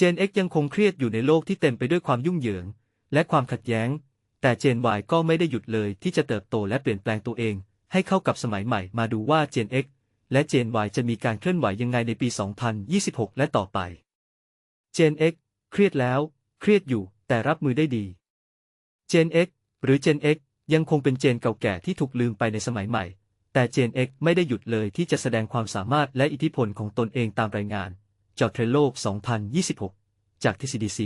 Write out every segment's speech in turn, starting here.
Gen X ยังคงเครียดอยู่ในโลกที่เต็มไปด้วยความยุ่งเหยิง และความขัดแย้ง แต่ Gen Y ก็ไม่ได้หยุดเลยที่จะเติบโตและเปลี่ยนแปลงตัวเอง ให้เข้ากับสมัยใหม่มาดูว่า Gen X และ Gen Y จะมีการเคลื่อนไหวยังไงในปี 2026 และต่อไป Gen X เครียดแล้ว เครียดอยู่ แต่รับมือได้ดี Gen X หรือ Gen X ยังคงเป็นเจนเก่าแก่ที่ถูกลืมไปในสมัยใหม่ แต่ Gen X ไม่ได้หยุดเลยที่จะแสดงความสามารถและอิทธิพลของตนเองตามรายงาน จอเทรโลก 2026 จาก TCDC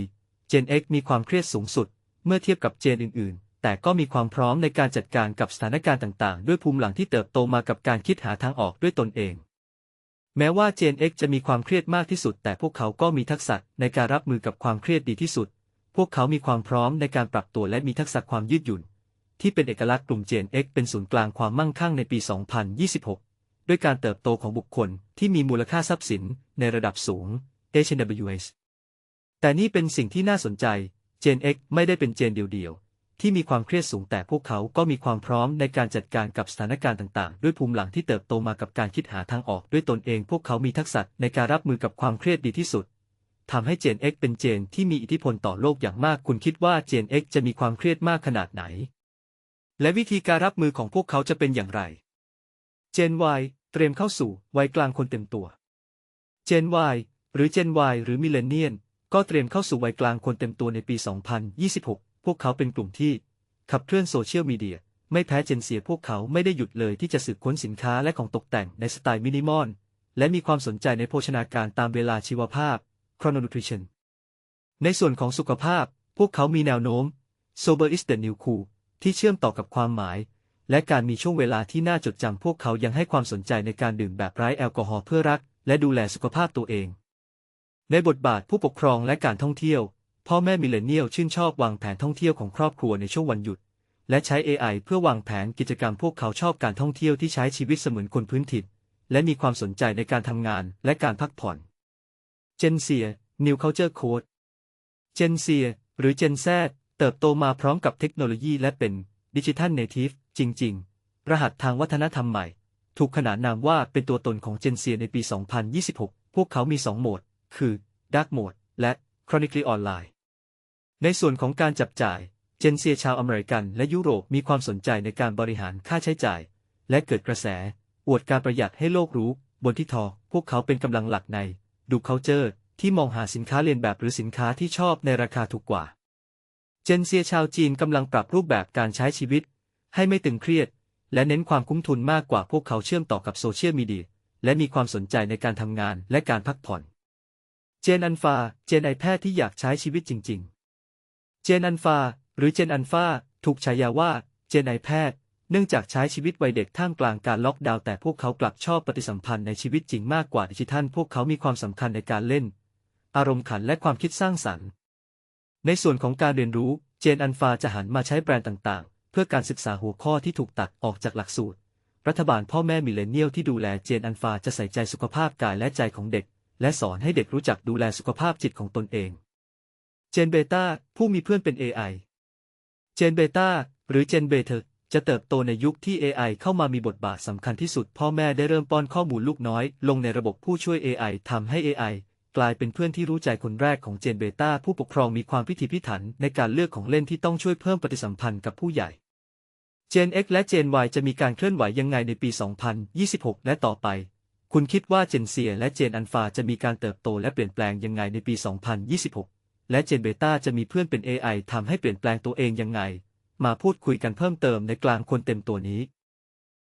Gen X มีความเครียดสูงสุด เมื่อเทียบกับเจนอื่น ๆ แต่ก็มีความพร้อมในการจัดการกับสถานการณ์ต่าง ๆ ด้วยภูมิหลังที่เติบโตมากับการคิดหาทางออกด้วยตนเอง แม้ว่า Gen X จะมีความเครียดมากที่สุด แต่พวกเขาก็มีทักษะในการรับมือกับความเครียดดีที่สุด พวกเขามีความพร้อมในการปรับตัวและมีทักษะความยืดหยุ่น ที่เป็นเอกลักษณ์กลุ่ม Gen X เป็นศูนย์กลางความมั่งคั่งในปี 2026 ด้วยการเติบโตของบุคคลที่มีมูลค่าทรัพย์สินในระดับสูง HNWS แต่นี่เป็นสิ่งที่น่าสนใจ Gen X ไม่ได้เป็นเจนเดียวๆ ที่มีความเครียดสูงแต่พวกเขาก็มีความพร้อมในการจัดการกับสถานการณ์ต่างๆ ด้วยภูมิหลังที่เติบโตมากับการคิดหาทางออกด้วยตนเอง พวกเขามีทักษะในการรับมือกับความเครียดดีที่สุดทำให้ Gen X เป็นเจนที่มีอิทธิพลต่อโลกอย่างมากคุณคิดว่า Gen X จะมีความเครียดมากขนาดไหน และวิธีการรับมือของพวกเขาจะเป็นอย่างไร Gen Y เตรียมเข้าสู่วัยกลางคนเต็มตัว Gen Y หรือ Gen Y หรือ Millennial ก็เตรียมเข้าสู่วัยกลางคนเต็มตัวในปี 2026 พวกเขาเป็นกลุ่มที่ ขับเคลื่อนโซเชียลมีเดีย ไม่แพ้เจนเซียพวกเขาไม่ได้หยุดเลยที่จะสืบค้นสินค้าและของตกแต่งในสไตล์มินิมอลและมีความสนใจในโภชนาการตามเวลาชีวภาพ chrononutrition ในส่วนของสุขภาพ พวกเขามีแนวโน้ม sober is the new cool ที่เชื่อมต่อกับความหมาย และการมีช่วงเวลาที่น่าจดจำพวกเขายังให้ความสนใจในการดื่มแบบไร้แอลกอฮอล์เพื่อรัก และดูแลสุขภาพตัวเอง ในบทบาทผู้ปกครองและการท่องเที่ยว พ่อแม่มิเลเนียลชื่นชอบวางแผนท่องเที่ยวของครอบครัวในช่วงวันหยุด และใช้ AI เพื่อวางแผนกิจกรรมพวกเขาชอบการท่องเที่ยวที่ใช้ชีวิตเสมือนคนพื้นถิ่นและมีความสนใจในการทำงานและการพักผ่อน เจนเซีย New Culture Code เจนเซีย หรือเจนแซเติบโตมาพร้อมกับเทคโนโลยีและเป็นดิจิทัลเนทีฟ จริง ๆ รหัสทางวัฒนธรรมใหม่ ถูกขนานนามว่าเป็นตัวตนของเจนเซียในปี 2026 พวกเขามี 2 โหมด คือ Dark Mode และ Chronically Online ในส่วนของการจับจ่าย เจนเซียชาวอเมริกันและยุโรปมีความสนใจในการบริหารค่าใช้จ่าย และเกิดกระแส อวดการประหยัดให้โลกรู้ บนที่ทอพวกเขาเป็นกำลังหลักในดูเคาเจอร์ที่มองหาสินค้าเลียนแบบหรือสินค้าที่ชอบในราคาถูกกว่า เจนเซียชาวจีนกำลังปรับรูปแบบการใช้ชีวิต ให้ไม่ตึงเครียด และเน้นความคุ้มทุนมากกว่าพวกเขาเชื่อมต่อกับโซเชียลมีเดียและมีความสนใจในการทำงานและการพักผ่อน เจนอันฟา เจนไอแพทย์ที่อยากใช้ชีวิตจริง ๆ เจนอันฟา หรือเจนอันฟา ถูกฉายาว่า เจนไอแพทย์ เนื่องจากใช้ชีวิตวัยเด็กท่ามกลางการล็อกดาวน์แต่พวกเขากลับชอบปฏิสัมพันธ์ในชีวิตจริงมากกว่าดิจิทัล พวกเขามีความสำคัญในการเล่น อารมณ์ขันและความคิดสร้างสรรค์ ในส่วนของการเรียนรู้ เจนอันฟาจะหันมาใช้แบรนด์ต่าง เพื่อการศึกษาหัวข้อที่ถูกตัดออกจากหลักสูตร รัฐบาลพ่อแม่มิเลเนียลที่ดูแลเจนอันฟาจะใส่ใจสุขภาพกายและใจของเด็ก และสอนให้เด็กรู้จักดูแลสุขภาพจิตของตนเอง เจนเบต้าผู้มีเพื่อนเป็น AI เจนเบต้าหรือเจนเบเทอจะเติบโตในยุคที่ AI เข้ามามีบทบาทสำคัญที่สุด พ่อแม่ได้เริ่มป้อนข้อมูลลูกน้อย ลงในระบบผู้ช่วย AI ทำให้ AI กลายเป็นเพื่อนที่รู้ใจคนแรกของเจนเบต้าผู้ปกครองมีความพิถีพิถันในการเลือกของเล่นที่ต้องช่วยเพิ่มปฏิสัมพันธ์กับผู้ใหญ่ เจน X และเจน Y จะมีการเคลื่อนไหวยังไงในปี 2026 และต่อไป คุณคิดว่าเจนเซียและเจนอัลฟาจะมีการเติบโตและเปลี่ยนแปลงยังไงในปี 2026 และเจนเบต้าจะมีเพื่อนเป็น AI ทำให้เปลี่ยนแปลงตัวเองยังไง มาพูดคุยกันเพิ่มเติมในกลางคนเต็มตัวนี้